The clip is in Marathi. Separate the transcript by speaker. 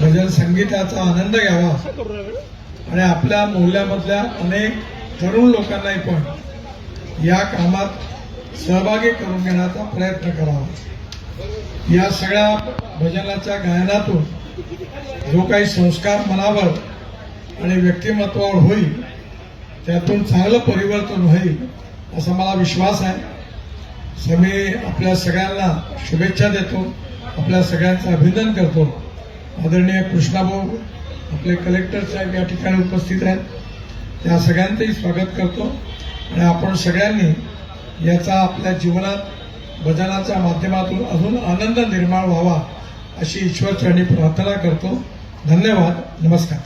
Speaker 1: भजन संगीताचा आनंद घ्यावा. आणि आपल्या मोहल्ल्यामधल्या अनेक तरुण लोकांनाही पण या कामात सहभागी करून घेण्याचा प्रयत्न करावा. या सगळ्या भजनाच्या गायनातून जो काही संस्कार मनावर आणि व्यक्तिमत्वावर होईल त्यातून चांगलं परिवर्तन होईल असा मला विश्वास आहे. मी आपल्या सगळ्यांना शुभेच्छा देतो. आपल्या सगळ्यांचं अभिनंदन करतो. आदरणीय कृष्णाभाऊ आपले कलेक्टर साहेब या ठिकाणी उपस्थित आहेत. त्या सगळ्यांचंही स्वागत करतो. आणि आपण सगळ्यांनी याचा आपल्या जीवनात भजनाच्या माध्यमातून अजून आनंद निर्माण व्हावा अशी ईश्वरचरणी प्रार्थना करतो. धन्यवाद. नमस्कार.